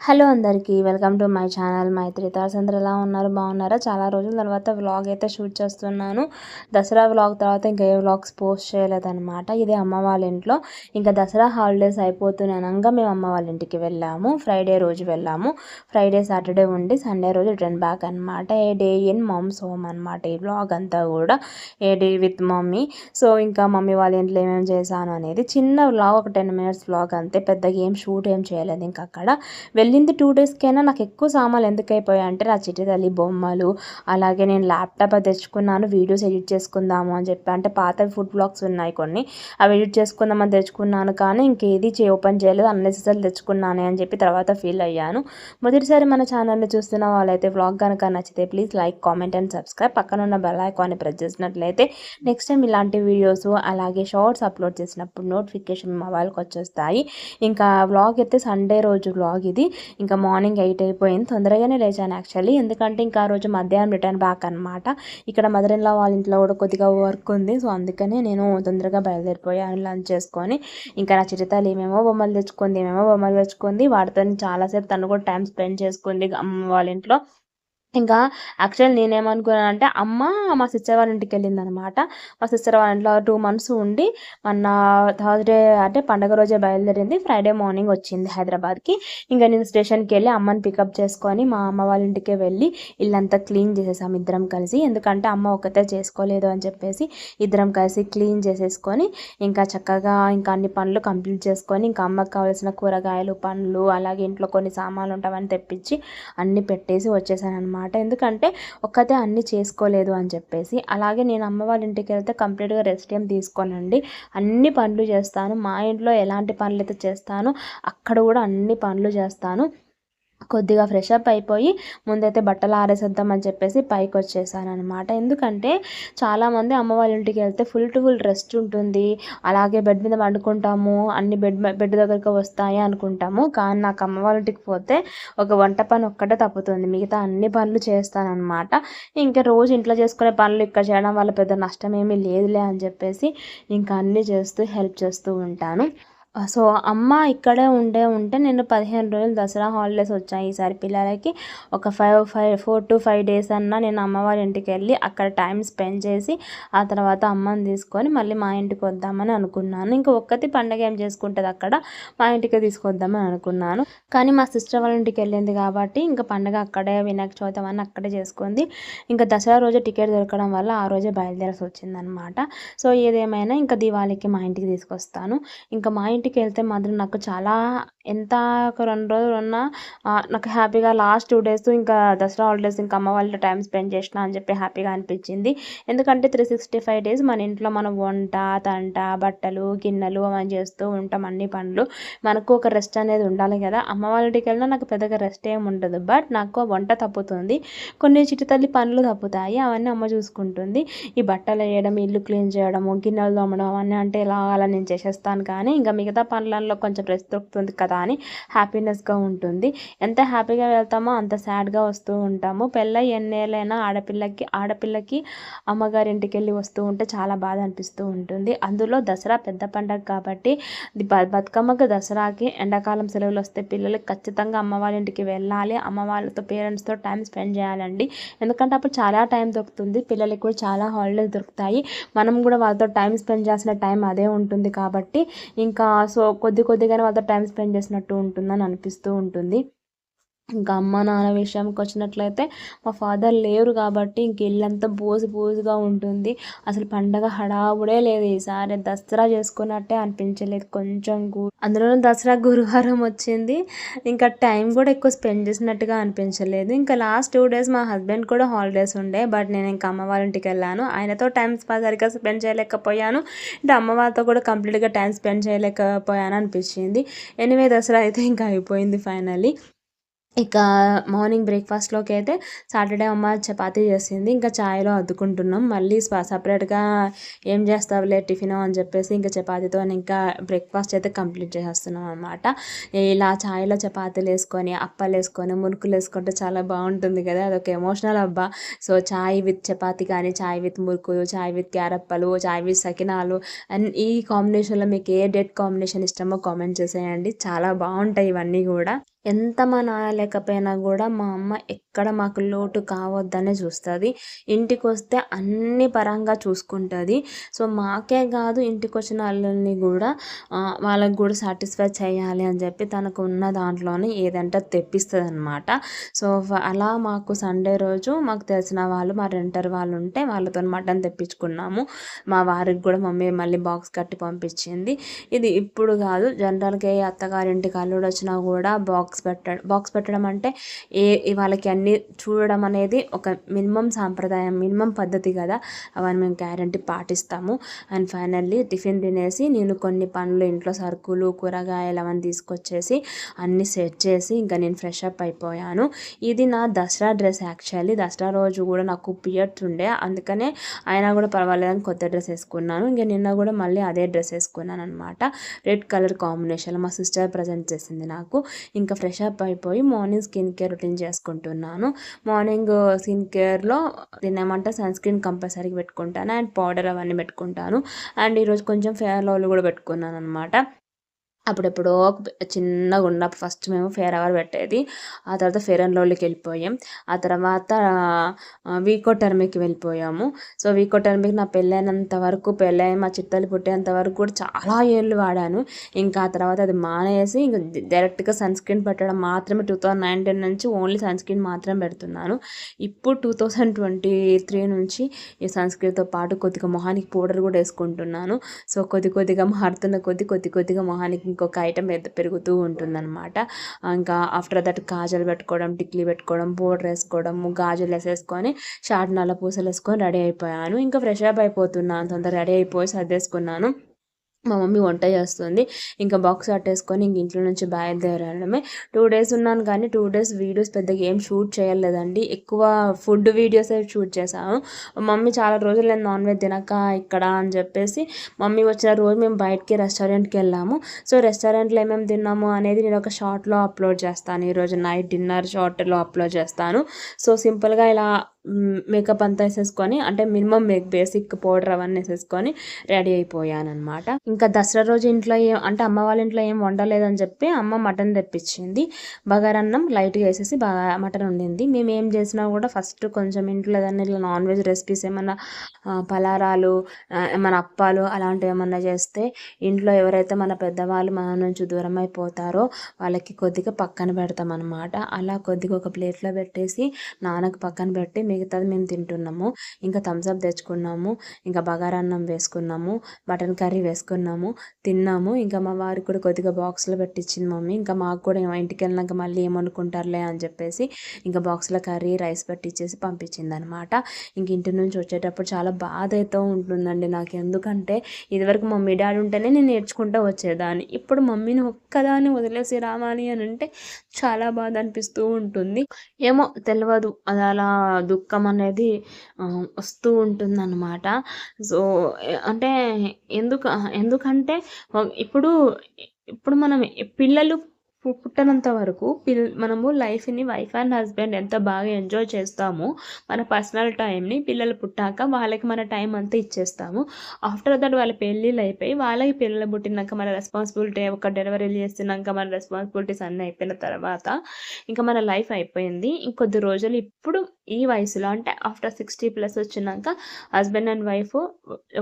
Hello అందరికీ welcome to my channel Maitri తార్స్ అందరు ఎలా ఉన్నారు? బాగున్నారా? చాలా రోజుల తర్వాత వ్లాగ్ అయితే షూట్ చేస్తున్నాను. దసరా వ్లాగ్ తర్వాత ఇంకా ఏ వ్లాగ్స్ పోస్ట్ చేయలేదన్నమాట. ఇది అమ్మ వాళ్ళ ఇంట్లో. ఇంకా దసరా హాలిడేస్ అయిపోతున్నానంగా మేము అమ్మ వాళ్ళ ఇంటికి వెళ్ళాము. ఫ్రైడే రోజు వెళ్ళాము. ఫ్రైడే సాటర్డే ఉండి సండే రోజు రిటర్న్ బ్యాక్ అనమాట a day in mum's home అనమాట ఈ వ్లాగ్ అంతా కూడా. A day with mummy. So ఇంకా మమ్మీ వాళ్ళ ఇంట్లో ఏమేమి చేశాను అనేది చిన్న వ్లాగ్ ఒక టెన్ మినిట్స్ వ్లాగ్ అంతే. పెద్దగా ఏం షూట్ ఏం చేయలేదు ఇంకా అక్కడ వెళ్ళింది టూ డేస్కైనా నాకు ఎక్కువ సామాన్లు ఎందుకు అయిపోయాయి అంటే నా చిట్టి తల్లి బొమ్మలు అలాగే నేను ల్యాప్టాప్ తెచ్చుకున్నాను వీడియోస్ ఎడిట్ చేసుకుందాము అని చెప్పి. అంటే పాత ఫుడ్ బ్లాగ్స్ ఉన్నాయి కొన్ని అవి ఎడిట్ చేసుకుందామని తెచ్చుకున్నాను కానీ ఇంకేది చే ఓపెన్ చేయలేదు అన్నెసెసరీ తెచ్చుకున్నాను అని చెప్పి తర్వాత ఫీల్ అయ్యాను. మొదటిసారి మన ఛానల్ని చూస్తున్న వాళ్ళైతే వ్లాగ్ కనుక నచ్చితే please like comment and subscribe పక్కన ఉన్న బెల్ ఐకాన్ని ప్రెస్ చేసినట్లయితే నెక్స్ట్ టైం ఇలాంటి వీడియోస్ అలాగే షార్ట్స్ అప్లోడ్ చేసినప్పుడు నోటిఫికేషన్ మొబైల్కి వచ్చేస్తాయి. ఇంకా వ్లాగ్ అయితే సండే రోజు వ్లాగ్ ఇది. ఇంకా మార్నింగ్ ఎయిట్ అయిపోయింది. తొందరగానే లేచాను యాక్చువల్లీ. ఎందుకంటే ఇంకా ఆ రోజు మధ్యాహ్నం రిటర్న్ బ్యాక్ అనమాట ఇక్కడ మదర్ ఇన్లా వాళ్ళ ఇంట్లో కూడా కొద్దిగా వర్క్ ఉంది. సో అందుకనే నేను తొందరగా బయలుదేరిపోయాను లంచ్ చేసుకొని ఇంకా నా చిరుతలు ఏమేమో బొమ్మలు తెచ్చుకుంది ఏమేమో బొమ్మలు తెచ్చుకుంది. వాటితో చాలాసేపు తను కూడా టైం స్పెండ్ చేసుకుంది. వాళ్ళ ఇంట్లో ఇంకా యాక్చువల్ నేనేమనుకున్నానంటే అమ్మ మా సిస్టర్ వాళ్ళ ఇంటికి వెళ్ళిందనమాట. మా సిస్టర్ వాళ్ళ ఇంట్లో టూ మంత్స్ ఉండి మొన్న థర్స్డే అంటే పండగ రోజే బయలుదేరింది. ఫ్రైడే మార్నింగ్ వచ్చింది హైదరాబాద్కి. ఇంకా నేను స్టేషన్కి వెళ్ళి అమ్మని పికప్ చేసుకొని మా అమ్మ వాళ్ళ ఇంటికి వెళ్ళి ఇల్లంతా క్లీన్ చేసేసాం ఇద్దరం కలిసి. ఎందుకంటే అమ్మ ఒకతే చేసుకోలేదు అని చెప్పేసి ఇద్దరం కలిసి క్లీన్ చేసేసుకొని ఇంకా చక్కగా ఇంకా అన్ని పనులు కంప్లీట్ చేసుకొని ఇంకా అమ్మకి కావాల్సిన కూరగాయలు పండ్లు అలాగే ఇంట్లో కొన్ని సామాన్లు ఉంటామని తెప్పించి అన్నీ పెట్టేసి వచ్చేసాను అనమాట అనమాట ఎందుకంటే ఒక్కతే అన్నీ చేసుకోలేదు అని చెప్పేసి. అలాగే నేను అమ్మ వాళ్ళ ఇంటికి వెళ్తే కంప్లీట్గా రెస్ట్ ఏం తీసుకోనండి. అన్ని పనులు చేస్తాను. మా ఇంట్లో ఎలాంటి పనులు అయితే చేస్తానో అక్కడ కూడా అన్ని పనులు చేస్తాను. కొద్దిగా ఫ్రెష్ అప్ అయిపోయి ముందైతే బట్టలు ఆరేసేద్దామని చెప్పేసి పైకి వచ్చేసాను అనమాట ఎందుకంటే చాలామంది అమ్మ వాళ్ళ ఇంటికి వెళ్తే ఫుల్ టు ఫుల్ రెస్ట్ ఉంటుంది. అలాగే బెడ్ మీద వండుకుంటాము అన్ని బెడ్ బెడ్ దగ్గరికి వస్తాయి అనుకుంటాము. కానీ నాకు అమ్మ వాళ్ళ ఇంటికి పోతే ఒక వంట పని ఒక్కటే తప్పుతుంది. మిగతా అన్ని పనులు చేస్తానన్నమాట. ఇంకా రోజు ఇంట్లో చేసుకునే పనులు ఇక్కడ చేయడం వల్ల పెద్ద నష్టం ఏమీ లేదులే అని చెప్పేసి ఇంకా అన్నీ చేస్తూ హెల్ప్ చేస్తూ ఉంటాను. సో అమ్మ ఇక్కడే ఉండే ఉంటే నేను పదిహేను రోజులు దసరా హాలిడేస్ వచ్చాయి ఈసారి పిల్లలకి. ఒక five five four to five days అన్నా నేను అమ్మవారి ఇంటికి వెళ్ళి అక్కడ టైం స్పెండ్ చేసి ఆ తర్వాత అమ్మని తీసుకొని మళ్ళీ మా ఇంటికి వద్దామని అనుకున్నాను. ఇంకా ఒక్కటి పండగ ఏం చేసుకుంటుంది అక్కడ? మా ఇంటికి తీసుకొద్దామని అనుకున్నాను. కానీ మా సిస్టర్ వాళ్ళ ఇంటికి వెళ్ళింది కాబట్టి ఇంకా పండగ అక్కడే వినాయక చవితి అని అక్కడే చేసుకుంది. ఇంకా దసరా రోజు టికెట్ దొరకడం వల్ల ఆ రోజే బయలుదేరాల్సి వచ్చిందనమాట. సో ఏదేమైనా ఇంకా దివాళీకి మా ఇంటికి తీసుకొస్తాను. ఇంకా మా ఇంటికి వెళ్తే మాత్రం నాకు చాలా ఎంత ఒక రెండు రోజులు ఉన్నా నాకు హ్యాపీగా లాస్ట్ టూ డేస్ ఇంకా దసరా హాలిడేస్ ఇంకా అమ్మ వాళ్ళ టైం స్పెండ్ చేసిన అని చెప్పి హ్యాపీగా అనిపించింది. ఎందుకంటే త్రీ సిక్స్టీ ఫైవ్ డేస్ మన ఇంట్లో మనం వంట తంట బట్టలు గిన్నెలు అవన్నీ చేస్తూ ఉంటాం అన్ని పనులు. మనకు ఒక రెస్ట్ అనేది ఉండాలి కదా. అమ్మ వాళ్ళ ఇంటికి వెళ్ళినా నాకు పెద్దగా రెస్ట్ ఏమి ఉండదు. బట్ నాకు వంట తప్పుతుంది. కొన్ని చిటితల్లి పనులు తప్పుతాయి. అవన్నీ అమ్మ చూసుకుంటుంది. ఈ బట్టలు వేయడం ఇల్లు క్లీన్ చేయడము గిన్నెలు తోమడం అవన్నీ అంటే ఎలా అలా నేను చేసేస్తాను కానీ ఇంకా మీకు మిగతా పనులలో కొంచెం రెస్ట్ దొరుకుతుంది కదా అని హ్యాపీనెస్గా ఉంటుంది. ఎంత హ్యాపీగా వెళ్తామో అంత సాడ్గా వస్తూ ఉంటాము. పెళ్ళ ఎన్నేళ్ళైనా ఆడపిల్లకి ఆడపిల్లకి అమ్మగారి ఇంటికి వెళ్ళి వస్తూ ఉంటే చాలా బాధ అనిపిస్తూ ఉంటుంది. అందులో దసరా పెద్ద పండగ కాబట్టి బతుకమ్మకి దసరాకి ఎండాకాలం సెలవులు వస్తే పిల్లలకి ఖచ్చితంగా అమ్మ వాళ్ళ ఇంటికి వెళ్ళాలి. అమ్మ వాళ్ళతో పేరెంట్స్తో టైం స్పెండ్ చేయాలండి. ఎందుకంటే అప్పుడు చాలా టైం దొరుకుతుంది. పిల్లలకి కూడా చాలా హాలిడేస్ దొరుకుతాయి. మనం కూడా వాళ్ళతో టైం స్పెండ్ చేసిన టైం అదే ఉంటుంది కాబట్టి ఇంకా సో కొద్ది కొద్దిగానే వాళ్ళతో టైం స్పెండ్ చేసినట్టు ఉంటుందని అనిపిస్తూ ఉంటుంది. ఇంకా అమ్మ నాన్న విషయంకి వచ్చినట్లయితే మా ఫాదర్ లేరు కాబట్టి ఇంక ఇల్లంతా బోసి బోసుగా ఉంటుంది. అసలు పండగ హడావుడే లేదు. ఈసారి దసరా చేసుకున్నట్టే అనిపించలేదు. కొంచెం అందులో దసరా గురువారం వచ్చింది. ఇంకా టైం కూడా ఎక్కువ స్పెండ్ చేసినట్టుగా అనిపించలేదు. ఇంకా లాస్ట్ టూ డేస్ మా హస్బెండ్ కూడా హాలిడేస్ ఉండే. బట్ నేను ఇంకా అమ్మ వాళ్ళ ఇంటికి వెళ్ళాను. ఆయనతో టైం సరిగ్గా స్పెండ్ చేయలేకపోయాను. అంటే అమ్మ వాళ్ళతో కూడా కంప్లీట్గా టైం స్పెండ్ చేయలేకపోయాను అనిపించింది. ఎనివే దసరా అయితే ఇంకా అయిపోయింది ఫైనల్లీ ఇక మార్నింగ్ బ్రేక్ఫాస్ట్లోకి అయితే సాటర్డే అమ్మ చపాతీ చేసింది. ఇంకా ఛాయ్లో అద్దుకుంటున్నాం. మళ్ళీ సపరేట్గా ఏం చేస్తావులే టిఫిన్ అని చెప్పేసి ఇంకా చపాతీతో ఇంకా బ్రేక్ఫాస్ట్ అయితే కంప్లీట్ చేసేస్తున్నాం అనమాట ఇలా ఛాయ్లో చపాతీలు వేసుకొని అప్పాలు వేసుకొని మురుకులు వేసుకుంటే చాలా బాగుంటుంది కదా. అదొక ఎమోషనల్ అబ్బా సో ఛాయ్ విత్ చపాతీ కానీ ఛాయ్ విత్ మురుకులు ఛాయ్ విత్ క్యారప్పలు ఛాయ్ విత్ సకినాలు అండ్ ఈ కాంబినేషన్లో మీకు ఏ డేట్ కాంబినేషన్ ఇష్టమో కామెంట్ చేసేయండి. చాలా బాగుంటాయి ఇవన్నీ కూడా. ఎంత మా నాన్న లేకపోయినా కూడా మా అమ్మ ఎక్కడ మాకు లోటు కావద్దనే చూస్తుంది. ఇంటికి వస్తే అన్ని పరంగా చూసుకుంటుంది. సో మాకే కాదు ఇంటికి వచ్చిన వాళ్ళని కూడా వాళ్ళకి కూడా సాటిస్ఫై చేయాలి అని చెప్పి తనకు ఉన్న దాంట్లోనే ఏదంటే తెప్పిస్తుంది అనమాట సో అలా మాకు సండే రోజు మాకు తెలిసిన వాళ్ళు మా రెంటర్ వాళ్ళు ఉంటే వాళ్ళతో మటన్ తెప్పించుకున్నాము. మా వారికి కూడా మమ్మీ మళ్ళీ బాక్స్ కట్టి పంపించింది. ఇది ఇప్పుడు కాదు జనరల్గా ఏ అత్తగారింటికి అల్లుడు వచ్చినా కూడా బాక్స్ బాక్స్ పెట్టడం బాక్స్ పెట్టడం అంటే ఏ వాళ్ళకి అన్నీ చూడడం అనేది ఒక మినిమం సాంప్రదాయం మినిమం పద్ధతి కదా. అవన్నీ మేము గ్యారంటీ పాటిస్తాము. అండ్ ఫైనల్లీ టిఫిన్ తినేసి నేను కొన్ని పనులు ఇంట్లో సరుకులు కూరగాయలు అవన్నీ తీసుకొచ్చేసి అన్నీ సెట్ చేసి ఇంకా నేను ఫ్రెష్ అప్ అయిపోయాను. ఇది నా దసరా డ్రెస్ యాక్చువల్లీ. దసరా రోజు కూడా నాకు పియర్స్ ఉండే అందుకనే అయినా కూడా పర్వాలేదని కొత్త డ్రెస్ వేసుకున్నాను. ఇంకా నిన్న కూడా మళ్ళీ అదే డ్రెస్ వేసుకున్నాను అనమాట రెడ్ కలర్ కాంబినేషన్ మా సిస్టర్ ప్రజెంట్ చేసింది నాకు. ఇంకా ఫ్రెష్ అప్ అయిపోయి మార్నింగ్ స్కిన్ కేర్ రొటీన్ చేసుకుంటున్నాను. మార్నింగ్ స్కిన్ కేర్లో తినేమంటే సన్ స్క్రీన్ కంపల్సరీగా పెట్టుకుంటాను అండ్ పౌడర్ అవన్నీ పెట్టుకుంటాను. అండ్ ఈరోజు కొంచెం ఫేర్ లవ్లు కూడా పెట్టుకున్నాను అనమాట అప్పుడెప్పుడో చిన్నగా ఉన్నప్పుడు ఫస్ట్ మేము ఫేర్ అవర్ పెట్టేది. ఆ తర్వాత ఫేర్ అండ్ లవ్లీకి వెళ్ళిపోయాం. ఆ తర్వాత వీకో టర్మిక్కి వెళ్ళిపోయాము. సో వీకో టర్మిక్ నా పెళ్ళైనంత వరకు పెళ్ళై మా చిత్తలు పుట్టేంత వరకు కూడా చాలా ఏళ్ళు వాడాను. ఇంకా ఆ తర్వాత అది మానేసి ఇంకా డైరెక్ట్గా సన్ స్క్రీన్ పెట్టడం మాత్రమే టూ థౌజండ్ నైన్టీన్ నుంచి ఓన్లీ సన్ స్క్రీన్ మాత్రమే పెడుతున్నాను. ఇప్పుడు టూ థౌజండ్ ట్వంటీ త్రీ నుంచి ఈ సన్ స్క్రీన్తో పాటు కొద్దిగా మొహానికి పౌడర్ కూడా వేసుకుంటున్నాను. సో కొద్ది కొద్దిగా మారుతున్న కొద్ది కొద్ది కొద్దిగా మొహానికి ఇంకొక ఐటెం పెరుగుతూ ఉంటుందన్నమాట. ఇంకా ఆఫ్టర్ దట్ కాజలు పెట్టుకోవడం టిక్లీ పెట్టుకోవడం పౌడర్ వేసుకోవడం గాజులు వేసేసుకొని షార్ట్ నల్ల పూసలు వేసుకొని రెడీ అయిపోయాను. ఇంకా ఫ్రెష్ అప్ అయిపోతున్నాను తొందర రెడీ అయిపోయి సర్దేసుకున్నాను. మా మమ్మీ వంట చేస్తుంది. ఇంకా బాక్స్ కట్టేసుకొని ఇంక ఇంట్లో నుంచి బయలుదేరడమే. టూ డేస్ ఉన్నాను కానీ టూ డేస్ వీడియోస్ పెద్దగా ఏం షూట్ చేయలేదండి. ఎక్కువ ఫుడ్ వీడియోస్ షూట్ చేశాను. మమ్మీ చాలా రోజులు నేను నాన్ వెజ్ తినక ఇక్కడ అని చెప్పేసి మమ్మీ వచ్చిన రోజు మేము బయటికి రెస్టారెంట్కి వెళ్ళాము. సో రెస్టారెంట్లో ఏమేమి తిన్నాము అనేది నేను ఒక షార్ట్లో అప్లోడ్ చేస్తాను. ఈరోజు నైట్ డిన్నర్ షార్ట్లో అప్లోడ్ చేస్తాను. సో సింపుల్గా ఇలా మేకప్ అంతా వేసేసుకొని అంటే మినిమం మేక్ బేసిక్ పౌడర్ అవన్నీ వేసేసుకొని రెడీ అయిపోయాను అనమాట ఇంకా దసరా రోజు ఇంట్లో ఏం అంటే అమ్మ వాళ్ళ ఇంట్లో ఏం వండలేదని చెప్పి అమ్మ మటన్ తెప్పించింది. బగారన్నం లైట్గా వేసేసి బాగా మటన్ వండింది. మేము ఏం చేసినా కూడా ఫస్ట్ కొంచెం ఇంట్లో ఏదైనా ఇట్లా నాన్ వెజ్ రెసిపీస్ ఏమైనా పలారాలు ఏమైనా అప్పాలు అలాంటివి ఏమన్నా చేస్తే ఇంట్లో ఎవరైతే మన పెద్దవాళ్ళు మన నుంచి దూరం అయిపోతారో వాళ్ళకి కొద్దిగా పక్కన పెడతాం అనమాట అలా కొద్దిగా ఒక ప్లేట్లో పెట్టేసి నాన్నకు పక్కన పెట్టి మిగతాది మేము తింటున్నాము. ఇంకా థమ్స్అప్ తెచ్చుకున్నాము. ఇంకా బగారాన్నం వేసుకున్నాము. మటన్ కర్రీ వేసుకున్నాము. తిన్నాము. ఇంకా మా వారికి కూడా కొద్దిగా బాక్స్లో పెట్టించింది మమ్మీ. ఇంకా మాకు కూడా ఇంటికి వెళ్ళినాక మళ్ళీ ఏమనుకుంటారులే అని చెప్పేసి ఇంకా బాక్స్లో కర్రీ రైస్ పెట్టించేసి పంపించింది అనమాట ఇంక ఇంటి నుంచి వచ్చేటప్పుడు చాలా బాధ అయితే ఉంటుందండి నాకు. ఎందుకంటే ఇదివరకు మమ్మీ డాడీ ఉంటేనే నేను నేర్చుకుంటూ వచ్చేదాన్ని. ఇప్పుడు మమ్మీని ఒక్కదాన్ని వదిలేసి రావాలి అని అంటే చాలా బాధ అనిపిస్తూ ఉంటుంది. ఏమో తెలియదు అది అలా దుఃఖం అనేది వస్తూ ఉంటుందన్నమాట. సో అంటే ఎందుకు ఎందుకంటే ఇప్పుడు ఇప్పుడు మనం పిల్లలు పుట్టనంత వరకు పిల్ మనము లైఫ్ని వైఫ్ అండ్ హస్బెండ్ ఎంత బాగా ఎంజాయ్ చేస్తామో మన పర్సనల్ టైంని పిల్లలు పుట్టాక వాళ్ళకి మన టైం అంతా ఇచ్చేస్తాము. ఆఫ్టర్ దట్ వాళ్ళ పెళ్ళిళ్ళు అయిపోయి వాళ్ళకి పిల్లలు పుట్టినాక మన రెస్పాన్సిబిలిటీ ఒక డెలివరీ చేస్తున్నాక మన రెస్పాన్సిబిలిటీస్ అన్నీ అయిపోయిన తర్వాత ఇంకా మన లైఫ్ అయిపోయింది. ఇంకొద్ది రోజులు ఇప్పుడు ఈ వయసులో అంటే ఆఫ్టర్ సిక్స్టీ ప్లస్ వచ్చినాక హస్బెండ్ అండ్ వైఫ్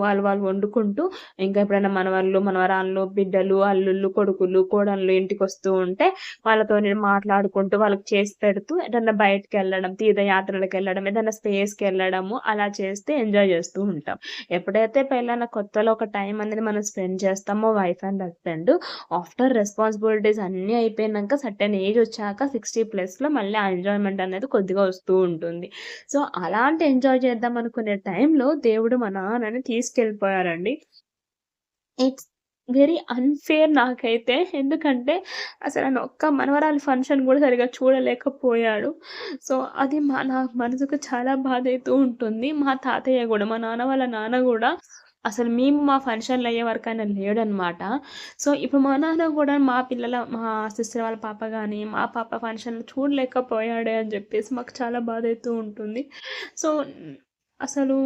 వాళ్ళు వాళ్ళు వండుకుంటూ ఇంకా ఎప్పుడైనా మనవాళ్ళు మనవరాళ్ళు బిడ్డలు అల్లుళ్ళు కొడుకులు కోడళ్ళు ఇంటికి వస్తూ ఉంటే వాళ్ళతో నేను మాట్లాడుకుంటూ వాళ్ళకి చేసి పెడుతూ ఏదన్నా బయటకు వెళ్ళడం తీర్థయాత్రలకు వెళ్ళడం ఏదైనా స్పేస్కి వెళ్ళడము అలా చేస్తే ఎంజాయ్ చేస్తూ ఉంటాం. ఎప్పుడైతే పెళ్ళైన కొత్తలో ఒక టైం అనేది మనం స్పెండ్ చేస్తామో wife and husband after responsibilities అన్నీ అయిపోయినాక సర్టెన్ ఏజ్ వచ్చాక సిక్స్టీ ప్లస్లో మళ్ళీ ఆ ఎంజాయ్మెంట్ అనేది కొద్దిగా వస్తూ ఉంటుంది. సో అలాంటి ఎంజాయ్ చేద్దాం అనుకునే టైంలో దేవుడు మా నాన్నని తీసుకెళ్ళిపోయారండి. ఇట్స్ వెరీ అన్ఫేర్ నాకైతే. ఎందుకంటే అసలు ఆయన ఒక్క మనవరాలి ఫంక్షన్ కూడా సరిగా చూడలేకపోయాడు. సో అది మా నా మనసుకు చాలా బాధ అవుతూ ఉంటుంది. మా తాతయ్య కూడా మా నాన్న వాళ్ళ నాన్న కూడా అసలు మేము మా ఫంక్షన్లు అయ్యే వరకు ఆయన లేడనమాట సో ఇప్పుడు మా నాన్న కూడా మా పిల్లల మా సిస్టర్ వాళ్ళ పాప కానీ మా పాప ఫంక్షన్లు చూడలేకపోయాడే అని చెప్పేసి మాకు చాలా బాధ అవుతూ ఉంటుంది. సో అసలు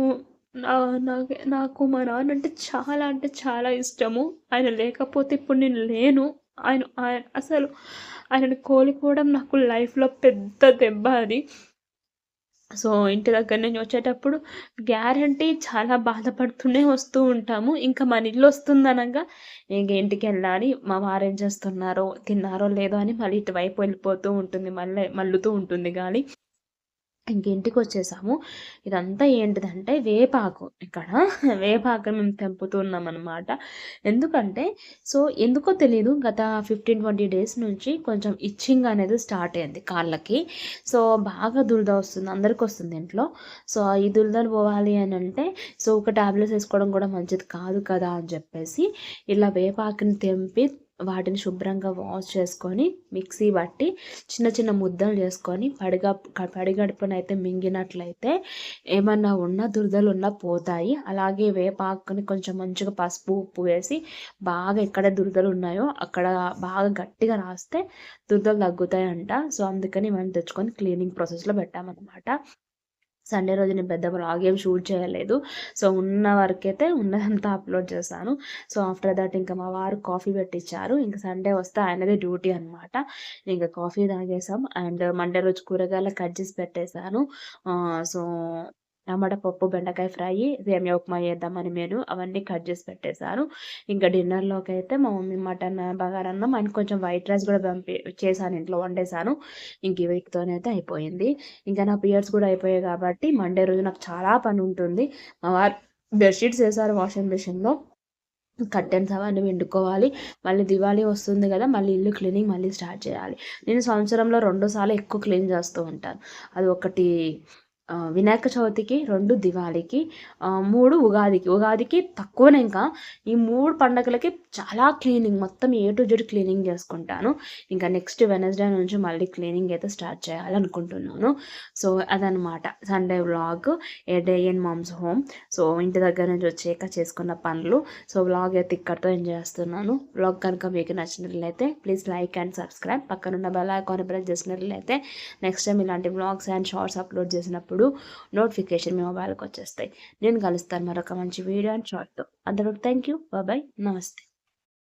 నాకు నాకు మా నాన్న అంటే చాలా అంటే చాలా ఇష్టము. ఆయన లేకపోతే ఇప్పుడు నేను లేను. ఆయన ఆయన అసలు ఆయనను కోలుకోవడం నాకు లైఫ్లో పెద్ద దెబ్బ అది. సో ఇంటి దగ్గర నుంచి వచ్చేటప్పుడు గ్యారంటీ చాలా బాధపడుతూనే వస్తూ ఉంటాము. ఇంకా మన ఇల్లు వస్తుందనగా ఇంక ఇంటికి వెళ్ళాలి. మా వారు ఏం చేస్తున్నారో తిన్నారో లేదో అని మళ్ళీ ఇటువైపు వెళ్ళిపోతూ ఉంటుంది. మళ్ళీ మళ్ళుతూ ఉంటుంది గాలి. ఇంక ఇంటికి వచ్చేసాము. ఇదంతా ఏంటిదంటే వేపాకు ఇక్కడ. వేపాకు మేము తెంపుతున్నాం అనమాట ఎందుకంటే సో ఎందుకో తెలియదు గత ఫిఫ్టీన్ ట్వంటీ డేస్ నుంచి కొంచెం ఇచ్చింగ్ అనేది స్టార్ట్ అయింది కాళ్ళకి. సో బాగా దురద వస్తుంది అందరికి వస్తుంది ఇంట్లో. సో ఈ దురదలు పోవాలి అని అంటే సో ఒక ట్యాబ్లెట్స్ వేసుకోవడం కూడా మంచిది కాదు కదా అని చెప్పేసి ఇలా వేపాకుని తెంపి వాటిని శుభ్రంగా వాష్ చేసుకొని మిక్సీ పట్టి చిన్న చిన్న ముద్దలు చేసుకొని పడిగా పడిగడుపున అయితే మింగినట్లయితే ఏమన్నా ఉన్నా దురదలు ఉన్నా పోతాయి. అలాగే వేపాకుని కొంచెం మంచిగా పసుపు ఉప్పు వేసి బాగా ఎక్కడ దురదలు ఉన్నాయో అక్కడ బాగా గట్టిగా రాస్తే దురదలు తగ్గుతాయంట. సో అందుకని మనం తెచ్చుకొని క్లీనింగ్ ప్రాసెస్లో పెట్టామన్నమాట. సండే రోజు నేను పెద్ద బ్లాగ్ ఏం షూట్ చేయలేదు. సో ఉన్న వరకైతే ఉన్నదంతా అప్లోడ్ చేశాను. సో ఆఫ్టర్ దట్ ఇంకా మా వారు కాఫీ పెట్టించారు ఇంకా సండే వస్తే ఆయనదే డ్యూటీ అనమాట ఇంకా కాఫీ తాగేసాం అండ్ మండే రోజు కూరగాయలు కట్ చేసి పెట్టేశాను. సో టమాటా పప్పు బెండకాయ ఫ్రై సేమియా ఉప్మా చేద్దామని నేను అవన్నీ కట్ చేసి పెట్టేశాను ఇంకా డిన్నర్లోకి అయితే మా మమ్మీ మటన్ బగారన్నం అండ్ కొంచెం వైట్ రైస్ కూడా పంపి చేశాను ఇంట్లో వండేశాను. ఇంక వీటితోనైతే అయిపోయింది. ఇంకా నా పియర్స్ కూడా అయిపోయాయి కాబట్టి మండే రోజు నాకు చాలా పని ఉంటుంది. మా వారు బెడ్షీట్స్ వేశారు వాషింగ్ మిషన్లో. కర్టెన్స్ అవన్నీ వండుకోవాలి. మళ్ళీ దివాళీ వస్తుంది కదా మళ్ళీ ఇల్లు క్లీనింగ్ మళ్ళీ స్టార్ట్ చేయాలి. నేను సంవత్సరంలో రెండోసార్లు ఎక్కువ క్లీన్ చేస్తూ ఉంటాను. అది ఒకటి వినాయక చవితికి రెండు దివాళీకి మూడు ఉగాదికి. ఉగాదికి తక్కువనే ఇంకా. ఈ మూడు పండగలకి చాలా క్లీనింగ్ మొత్తం ఏ టు జెడ్ క్లీనింగ్ చేసుకుంటాను. ఇంకా నెక్స్ట్ వెనస్డే నుంచి మళ్ళీ క్లీనింగ్ అయితే స్టార్ట్ చేయాలనుకుంటున్నాను. సో అదనమాట. Sunday vlog a day in mum's home. So ఇంటి దగ్గర నుంచి వచ్చాక చేసుకున్న పనులు. సో వ్లాగ్ అయితే ఇక్కడితో ఎంజాయ్ చేస్తున్నాను. వ్లాగ్ కనుక మీకు నచ్చినట్లయితే ప్లీజ్ లైక్ అండ్ సబ్స్క్రైబ్. పక్కనున్న బెల్ ఐకాన్ ప్రెస్ చేసినట్లయితే నెక్స్ట్ టైం ఇలాంటి వ్లాగ్స్ అండ్ షార్ట్స్ అప్లోడ్ చేసినప్పుడు చేసినప్పుడు నోటిఫికేషన్ మీ మొబైల్కి వచ్చేస్తాయి. నేను కలుస్తాను మరొక మంచి వీడియో అండ్ షార్ట్తో అంతవరకు థ్యాంక్ యూ బాయ్ నమస్తే